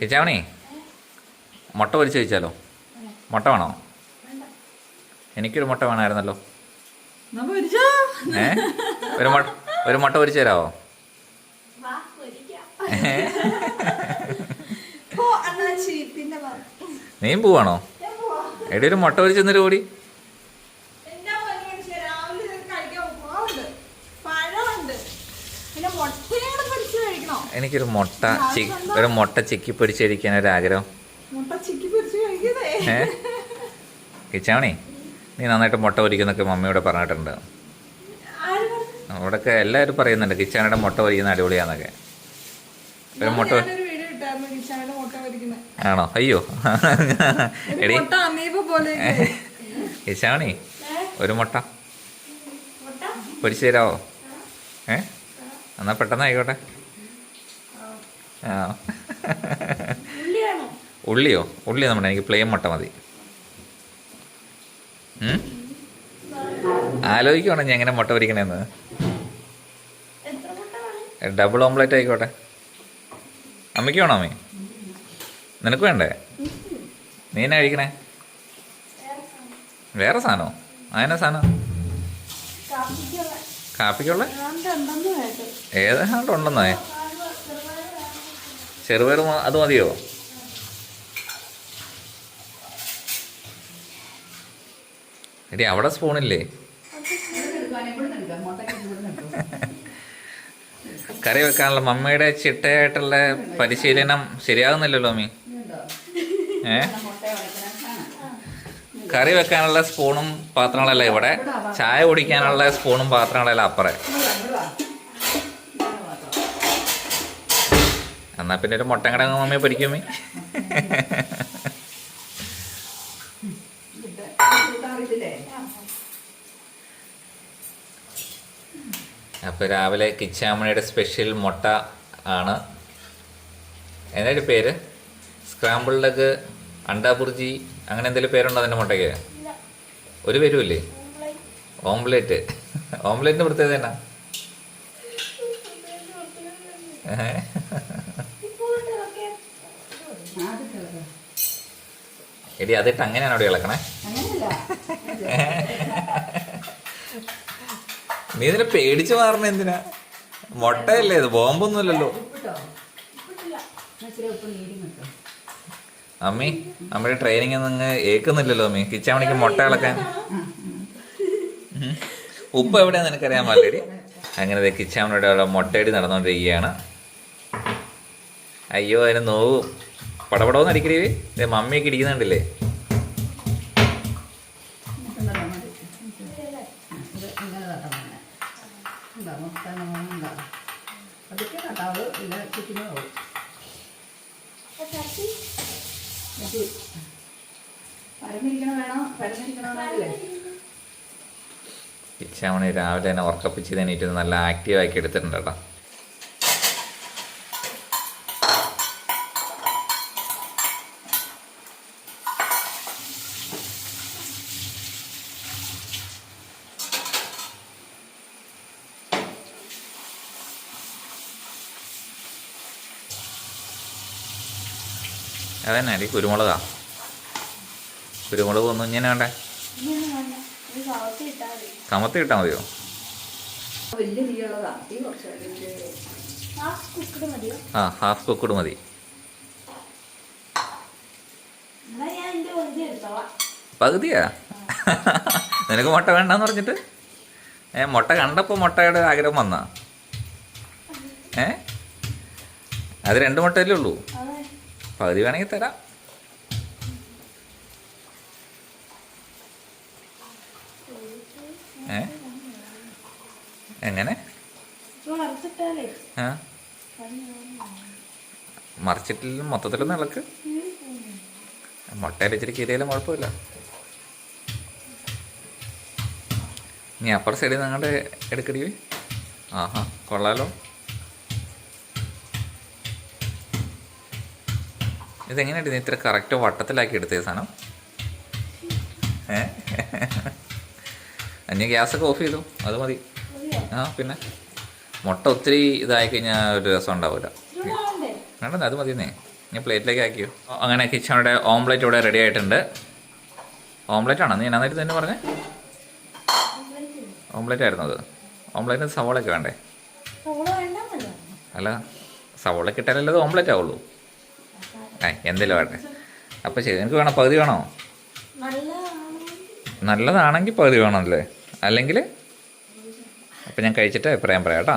കിച്ചാവണി മുട്ട പൊരിച്ച് കഴിച്ചാലോ? മുട്ട വേണോ? എനിക്കൊരു മുട്ട വേണമായിരുന്നല്ലോ. ഏ? ഒരു മുട്ട ഒരു മുട്ട പൊരിച്ചു തരാമോ നീ. നീയും പോവാണോ. എടി ഒരു മുട്ട പൊരിച്ച് തന്നിട്ട് കൂടി എന്നാ പണി കാണിച്ചേ? രാവിലെ ഇത് കഴിക്കാൻ ഉപ്പുമാവുണ്ട്, പഴമുണ്ട്. പിന്നെ മുട്ടയും കൂടെ പൊരിച്ച് കഴിക്കണോ? എനിക്കൊരു മുട്ട ഒരു മുട്ട ചിക്കി പൊരിച്ചിരിക്കാൻ ഒരു ആഗ്രഹം. ഏ? കിച്ചാവണി നീ നന്നായിട്ട് മുട്ട പൊരിക്കുന്നൊക്കെ മമ്മിയോട് പറഞ്ഞിട്ടുണ്ട്. അവിടെ? അവിടെയൊക്കെ എല്ലാവരും പറയുന്നുണ്ട് കിച്ചാനയുടെ മുട്ട പൊരിക്കുന്ന അടിപൊളിയാന്നൊക്കെ. ഒരു മുട്ട. ആണോ? അയ്യോ. എടി. കിച്ചാവണി ഒരു മുട്ട. പൊരിച്ചു പൊരിച്ച് തരാവോ? ഏ? എന്നാ പെട്ടെന്ന് ആയിക്കോട്ടെ ആ? ഉള്ളിയോ? ഉള്ളി നമ്മുടെ എനിക്ക് പ്ലെയിൻ മുട്ട മതി? ആലോചിക്കുവാണോ ഞാൻ എങ്ങനെ മുട്ട പൊരിക്കണേന്ന്? ഡബിൾ ഓംലെറ്റ് ആയിക്കോട്ടെ. അമ്മയ്ക്ക് വേണോ അമ്മ? നിനക്ക് വേണ്ടേ? നീ എന്നാ കഴിക്കണേ? വേറെ സാധനമോ അതിനാ സാധനം? കാപ്പിക്കുള്ള. ഏതാണ്ട് ഉണ്ടെന്നോ? ചെറുപയർ അത് മതിയോ? എടി അവിടെ സ്പൂണില്ലേ? കറി വെക്കാനുള്ള മമ്മിയുടെ ചിട്ടയായിട്ടുള്ള പരിശീലനം ശരിയാകുന്നില്ലല്ലോ അമ്മി ഏ? കറി വെക്കാനുള്ള സ്പൂണും പാത്രങ്ങളല്ല ഇവിടെ. ചായ കുടിക്കാനുള്ള സ്പൂണും പാത്രങ്ങളല്ല അപ്പറേ. എന്നാ പിന്നെ ഒരു മുട്ടൻ കടങ്ങ് മമ്മി. പഠിക്കുമേ അപ്പോൾ രാവിലെ കിച്ചാമണിയുടെ സ്പെഷ്യൽ മുട്ട ആണ്. എന്നൊരു പേര്? സ്ക്രാമ്പിൾഡ് എഗ് അണ്ടാബുർജി അങ്ങനെ എന്തെങ്കിലും പേരുണ്ടോ അതിന്റെ മുട്ടയ്ക്ക്? ഒരു പേരുമില്ലേ? ഓംലെറ്റ് ഓംലെറ്റിന് പ്രത്യേകത എന്നാ? ഏഹ്? എടി അതിട്ട് അങ്ങനെയാണ് അവിടെ ഇളക്കണേ. നീ ഇതിനെ പേടിച്ചു മാറണ എന്തിനാ? മുട്ടയല്ലേ ഇത്? ബോംബൊന്നുമില്ലല്ലോ. അമ്മി അമ്മയുടെ ട്രെയിനിങ് ഒന്നും ഏക്കുന്നില്ലല്ലോ അമ്മി. കിച്ചാമണിക്ക് മുട്ട ഇളക്കാൻ. ഉപ്പ് എവിടെയാന്ന് നിനക്കറിയാൻ പാടില്ലേടി? അങ്ങനെ കിച്ചാമണിയുടെ മുട്ടയടി നടന്നുകൊണ്ടിരിക്കുകയാണ് അയ്യോ അതിന് നോവും. പടപടോന്ന് അടിക്കരുത്. മമ്മിയൊക്കെ ഇടിക്കുന്നുണ്ടല്ലേ കിച്ചാമണി രാവിലെ തന്നെ ഉറക്കപ്പിച്ച് തന്നെ നല്ല ആക്റ്റീവ് ആക്കി എടുത്തിട്ടുണ്ട് കേട്ടോ. അതന്നെ അടി കുരുമുളകാ. കുരുമുളക് ഒന്നും ഇങ്ങനെ വേണ്ടേ. കമത്തി കിട്ടാൽ മതിയോ? ആ ഹാഫ് കുക്കഡ് മതി. പകുതിയാ? നിനക്ക് മുട്ട വേണ്ടെന്ന് പറഞ്ഞിട്ട്? ഏ മുട്ട കണ്ടപ്പോൾ മുട്ടയുടെ ആഗ്രഹം വന്നാ? ഏ? അത് രണ്ട് മുട്ടയല്ലേ ഉള്ളൂ. പകുതി വേണമെങ്കിൽ തരാം. ഏ? എങ്ങനെ? ആ. മറിച്ചിട്ടില്ല മൊത്തത്തിലൊന്നും ഇളക്ക്. മുട്ടയിൽ ഇച്ചിരി കീരയിലും കുഴപ്പമില്ല. നീ അപ്പുറ സൈഡിൽ നിങ്ങളുടെ എടുക്കടി. ആഹാ കൊള്ളാലോ. ഇതെങ്ങനെയാണ് നീ ഇത്ര കറക്റ്റ് വട്ടത്തിലാക്കി എടുത്തേ സാധനം? അന്യ ഗ്യാസൊക്കെ ഓഫ് ചെയ്തു. അത് മതി. ആ പിന്നെ? മുട്ട ഒത്തിരി ഇതായി കഴിഞ്ഞാൽ ഒരു രസം ഉണ്ടാവില്ല വേണ്ട അത് മതിയെന്നേ ഞാൻ പ്ലേറ്റിലേക്ക് ആക്കിയോ? അങ്ങനെ കിച്ചണയുടെ ഓംലെറ്റ് ഇവിടെ റെഡി ആയിട്ടുണ്ട്. ഓംലെറ്റ് ആണോ? നീ എന്നായിരുന്നു തന്നെ പറഞ്ഞേ? ഓംലെറ്റ് ആയിരുന്നു അത്. ഓംലെറ്റിന് സവോളൊക്കെ വേണ്ടേ? അല്ല സവോള കിട്ടാനല്ലത് അത് ഓംലെറ്റ് ആവുള്ളൂ. ഏ എന്തെങ്കിലും ആട്ടെ അപ്പോൾ ശരി നിനക്ക് വേണോ? പകുതി വേണോ? നല്ല നല്ലതാണെങ്കിൽ പകുതി വേണമല്ലേ? അല്ലെങ്കിൽ? അപ്പം ഞാൻ കഴിച്ചിട്ട് അഭിപ്രായം പറയാം കേട്ടോ.